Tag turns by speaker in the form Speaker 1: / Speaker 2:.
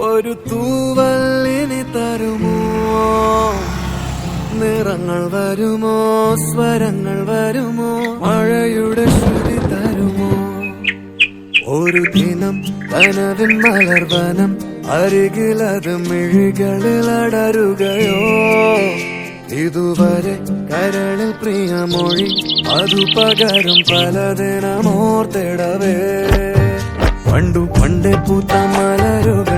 Speaker 1: ഒരു തൂവല്ലിനി തരുമോ? നിറങ്ങൾ വരുമോ? സ്വരങ്ങൾ വരുമോ? മഴയുടെ ശ്രുതി തരുമോ? ഒരു ദിനം കനവിൻ മലർവനം അരികിലത് മിഴികളിൽ അടരുകയോ? ഇതുവരെ കരളിൽ പ്രിയമൊഴി അതു പകരും പലതിനമോർത്തിടവേ പണ്ടു പണ്ടേ പൂത്ത മലരുകൾ